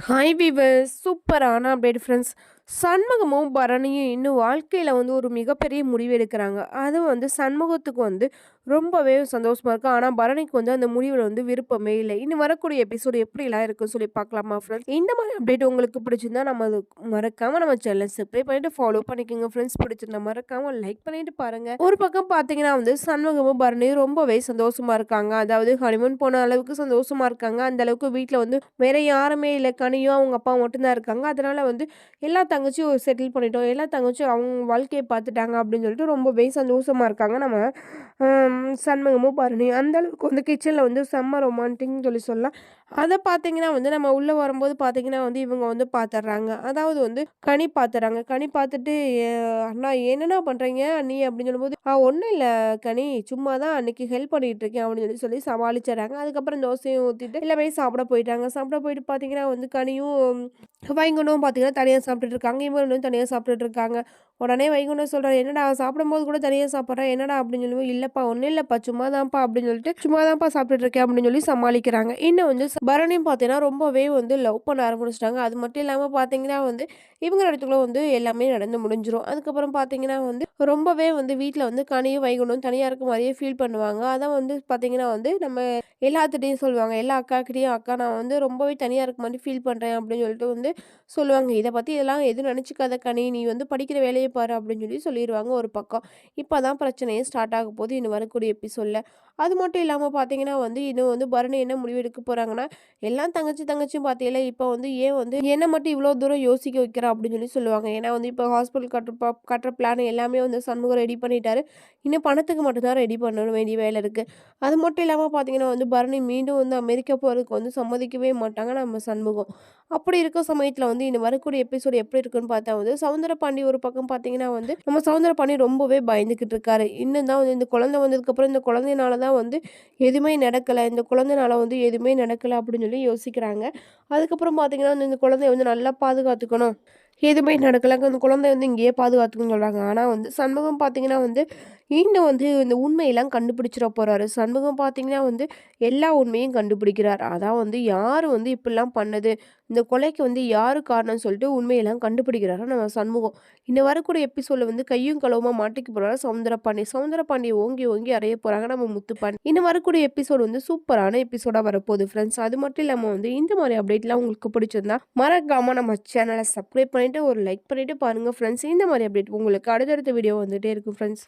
Hi viewers சூப்பரான update friends சண்முகமும் பரணியும் இன்னும் வாழ்க்கையில் வந்து ஒரு மிகப்பெரிய முடிவு எடுக்கிறாங்க அது வந்து சண்முகத்துக்கு வந்து ரொம்பவே சந்தோஷமாக இருக்குது ஆனால் பரணிக்கு வந்து அந்த முடிவில் வந்து விருப்பமே இல்லை. இன்னும் வரக்கூடிய எபிசோடு எப்படிலாம் இருக்குன்னு சொல்லி பார்க்கலாமா ஃப்ரெண்ட்ஸ் இந்த மாதிரி அப்டேட் உங்களுக்கு பிடிச்சிருந்தா நம்ம அது மறக்காமல் நம்ம சேனல் சப்ஸ்கிரைப் பண்ணிட்டு ஃபாலோ பண்ணிக்கோங்க ஃப்ரெண்ட்ஸ் பிடிச்சிருந்தா மறக்காமல் லைக் பண்ணிட்டு பாருங்கள் ஒரு பக்கம் பார்த்தீங்கன்னா வந்து சண்முகமும் பரணியும் ரொம்பவே சந்தோஷமாக இருக்காங்க. அதாவது ஹனிமூன் போன அளவுக்கு சந்தோஷமாக இருக்காங்க. அந்த அளவுக்கு வீட்டில் வந்து வேற யாருமே இல்லை. கனியும் அவங்க அப்பா மட்டும்தான் இருக்காங்க. அதனால் வந்து எல்லா தங்கச்சியும் செட்டில் பண்ணிட்டோம். எல்லா தங்கச்சியும் அவங்க வாழ்க்கையை பார்த்துட்டாங்க அப்படின்னு சொல்லிட்டு ரொம்பவே சந்தோஷமாக இருக்காங்க. நம்ம சண்முகமும் பரணி அந்த அளவுக்கு வந்து கிச்சனில் வந்து செம்ம ரொமான்டிக்னு சொல்லி சொல்லலாம். அதை பார்த்தீங்கன்னா வந்து நம்ம உள்ளே வரும்போது பார்த்தீங்கன்னா வந்து இவங்க வந்து பார்த்துட்றாங்க அதாவது வந்து கனி பார்த்துறாங்க கனி பார்த்துட்டு அண்ணா என்னென்ன பண்ணுறீங்க நீ அப்படின்னு சொல்லும்போது ஆ ஒன்றும் இல்லை கனி. சும்மா தான் அன்னைக்கு ஹெல்ப் பண்ணிகிட்டு இருக்கேன் அப்படின்னு சொல்லி சொல்லி சமாளிச்சிடறாங்க. அதுக்கப்புறம் தோசையும் ஊற்றிட்டு எல்லாமே சாப்பிட போயிட்டாங்க. சாப்பிட போயிட்டு பார்த்தீங்கன்னா வந்து கனியும் வைங்கனும் பார்த்தீங்கன்னா தனியாக சாப்பிட்டுட்டு இருக்காங்க. இவங்களும் தனியாக சாப்பிட்டுட்டு இருக்காங்க. உடனே வைகுண்டம் சொல்கிறார் என்னடா சாப்பிடும்போது கூட தனியாக சாப்பிட்றேன் என்னடா அப்படின்னு சொல்லி இல்லைப்பா ஒன்றும் இல்லைப்பா சும்மா தான்ப்பா அப்படின்னு சொல்லிட்டு சும்மா தான்ப்பா சாப்பிட்டுட்டு இருக்கேன் அப்படின்னு சொல்லி சமாளிக்கிறாங்க. இன்னும் வந்து பரணியும் பார்த்தீங்கன்னா ரொம்பவே வந்து லவ் பண்ண ஆரம்பிச்சிட்டாங்க. அது மட்டும் இல்லாமல் பார்த்தீங்கன்னா வந்து இவங்க இடத்துக்குள்ள வந்து எல்லாமே நடந்து முடிஞ்சிடும் அதுக்கப்புறம் பார்த்தீங்கன்னா வந்து ரொம்பவே வந்து வீட்டில் வந்து கனியும் வைகுண்டும் தனியாக இருக்க மாதிரியே ஃபீல் பண்ணுவாங்க. அதான் வந்து பார்த்தீங்கன்னா வந்து நம்ம எல்லாத்துட்டையும் சொல்லுவாங்க. எல்லா அக்காக்கிட்டையும் அக்கா நான் வந்து ரொம்பவே தனியாக இருக்க மாதிரி ஃபீல் பண்ணுறேன் அப்படின்னு சொல்லிட்டு வந்து சொல்லுவாங்க. இதை பற்றி இதெல்லாம் எதுவும் நினச்சிக்காத கனி. நீ வந்து படிக்கிற வேலையை பாரு அப்படின்னு சொல்லி சொல்லிடுவாங்க ஒரு பக்கம். இப்போ தான் பிரச்சனையே ஸ்டார்ட் ஆக போது இன்னும் வரக்கூடிய எபிசோடில் அது மட்டும் இல்லாமல் பார்த்தீங்கன்னா வந்து இன்னும் வந்து பரணி என்ன முடிவு எடுக்க போகிறாங்கன்னா எல்லாம் தங்கச்சி தங்கச்சியும் பார்த்தீங்களா இப்போ வந்து ஏன் வந்து என்ன மட்டும் இவ்வளோ தூரம் யோசிக்க வைக்கிறா அப்படின்னு சொல்லி சொல்லுவாங்க. ஏன்னா வந்து இப்போ ஹாஸ்பிட்டல் கட்டுற கட்டுற பிளான் எல்லாமே வந்து சண்முகம் ரெடி பண்ணிட்டாரு. இன்னும் பணத்துக்கு மட்டும்தான் ரெடி பண்ணணும் வேண்டிய வேலை இருக்குது அது மட்டும் இல்லாமல் பார்த்தீங்கன்னா வந்து பரணி மீண்டும் வந்து அமெரிக்கா போகிறதுக்கு வந்து சம்மதிக்கவே மாட்டாங்க நம்ம சண்முகம். அப்படி இருக்க சமயத்தில் வந்து இந்த வரக்கூடிய எபிசோடு எப்படி இருக்குன்னு பார்த்தா வந்து சவுந்தர பாண்டி ஒரு பக்கம் பார்த்தீங்கன்னா வந்து நம்ம சவுந்தர பாண்டி ரொம்பவே பயந்துக்கிட்டு இருக்காரு இன்னும் தான் வந்து இந்த குழந்தை வந்ததுக்கப்புறம் இந்த குழந்தைனால தான் வந்து எதுவுமே நடக்கலை. இந்த குழந்தைனால வந்து எதுவுமே நடக்கலை அப்படின்னு சொல்லி யோசிக்கிறாங்க. அதுக்கப்புறம் பார்த்தீங்கன்னா இந்த குழந்தைய வந்து நல்லா பாதுகாத்துக்கணும். எதுவுமே நடக்கலை. அந்த குழந்தை வந்து இங்கேயே பாதுகாத்துக்குன்னு சொல்கிறாங்க ஆனால் வந்து சண்முகம் பார்த்தீங்கன்னா வந்து இன்னும் வந்து இந்த உண்மையெல்லாம் கண்டுபிடிச்சிட போகிறாரு சண்முகம் பார்த்தீங்கன்னா வந்து எல்லா உண்மையும் கண்டுபிடிக்கிறார். அதான் வந்து யார் வந்து இப்படிலாம் பண்ணது? இந்த கொலைக்கு வந்து யார் காரணம்னு சொல்லிட்டு உண்மையெல்லாம் கண்டுபிடிக்கிறாரு நம்ம சண்முகம். இன்னும் வரக்கூடிய எபிசோடில் வந்து கையும் களவுமா மாட்டிக்க போகிறாரு சவுந்தரபாண்டி. சவுந்தரபாண்டியை ஓங்கி ஓங்கி அறைய போகிறாங்க நம்ம முத்துப்பாண்டி. இன்னும் வரக்கூடிய எபிசோடு வந்து சூப்பரான எபிசோடாக வரப்போகுது ஃப்ரெண்ட்ஸ் அது மட்டும் இல்லாமல் வந்து இந்த மாதிரி அப்டேட்லாம் உங்களுக்கு பிடிச்சிருந்தா மறக்காமல் நம்ம சேனலை சப்ஸ்கிரைப் பண்ணிவிட்டு ஒரு லைக் பண்ணிவிட்டு பாருங்கள் ஃப்ரெண்ட்ஸ் இந்த மாதிரி அப்டேட் உங்களுக்கு அடுத்தடுத்த வீடியோ வந்துகிட்டே இருக்கும் ஃப்ரெண்ட்ஸ்